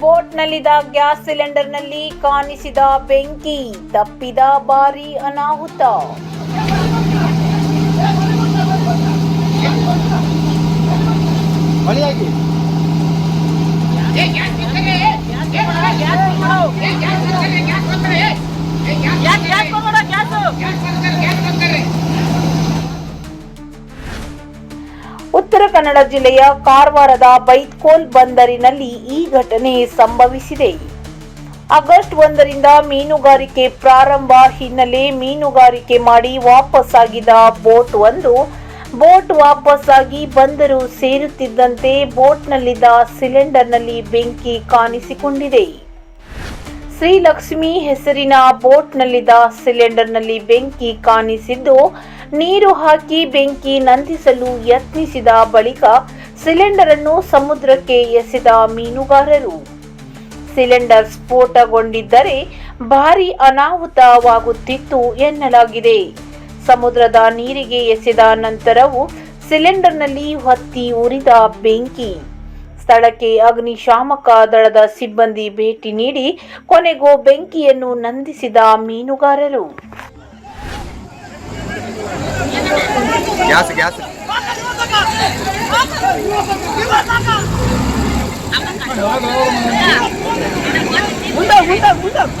ಬೋಟ್ನಲ್ಲಿದ್ದ gas ಸಿಲಿಂಡರ್ನಲ್ಲಿ ಕಾಣಿಸಿದ ಬೆಂಕಿ ತಪ್ಪಿದ ಭಾರಿ ಅನಾಹುತ ಮಳಿ ಉತ್ತರ ಕನ್ನಡ ಜಿಲ್ಲೆಯ ಕಾರವಾರದ ಬೈತ್ಕೋಲ್ ಬಂದರಿನಲ್ಲಿ ಈ ಘಟನೆ ಸಂಭವಿಸಿದೆ. ಆಗಸ್ಟ್ ಒಂದರಿಂದ ಮೀನುಗಾರಿಕೆ ಪ್ರಾರಂಭ ಹಿನ್ನೆಲೆ ಮೀನುಗಾರಿಕೆ ಮಾಡಿ ವಾಪಸ್ಸಾಗಿದ್ದ ಬೋಟ್ ಒಂದು, ಬೋಟ್ ವಾಪಸ್ಸಾಗಿ ಬಂದರು ಸೇರುತ್ತಿದ್ದಂತೆ ಬೋಟ್ನಲ್ಲಿದ್ದ ಸಿಲಿಂಡರ್ನಲ್ಲಿ ಬೆಂಕಿ ಕಾಣಿಸಿಕೊಂಡಿದೆ. ಶ್ರೀಲಕ್ಷ್ಮಿ ಹೆಸರಿನ ಬೋಟ್ನಲ್ಲಿದ್ದ ಸಿಲಿಂಡರ್ನಲ್ಲಿ ಬೆಂಕಿ ಕಾಣಿಸಿದ್ದು ನೀರು ಹಾಕಿ ಬೆಂಕಿ ನಂದಿಸಲು ಯತ್ನಿಸಿದ ಬಳಿಕ ಸಿಲಿಂಡರ್ ಅನ್ನು ಸಮುದ್ರಕ್ಕೆ ಎಸೆದ ಮೀನುಗಾರರು. ಸಿಲಿಂಡರ್ ಸ್ಫೋಟಗೊಂಡಿದ್ದರೆ ಭಾರಿ ಅನಾಹುತವಾಗುತ್ತಿತ್ತು ಎನ್ನಲಾಗಿದೆ. ಸಮುದ್ರದ ನೀರಿಗೆ ಎಸೆದ ನಂತರವೂ ಸಿಲಿಂಡರ್ನಲ್ಲಿ ಹೊತ್ತಿ ಉರಿದ ಬೆಂಕಿ. ಸ್ಥಳಕ್ಕೆ ಅಗ್ನಿಶಾಮಕ ದಳದ ಸಿಬ್ಬಂದಿ ಭೇಟಿ ನೀಡಿ ಕೊನೆಗೂ ಬೆಂಕಿಯನ್ನು ನಂದಿಸಿದ ಮೀನುಗಾರರು. ಗ್ಯಾಸ್ ಗ್ಯಾಸ್ ಅದೇ ಈ ತುಂಬ ಹ್ಯಾಂಗ್ ಬಂದಕ್ಕೆ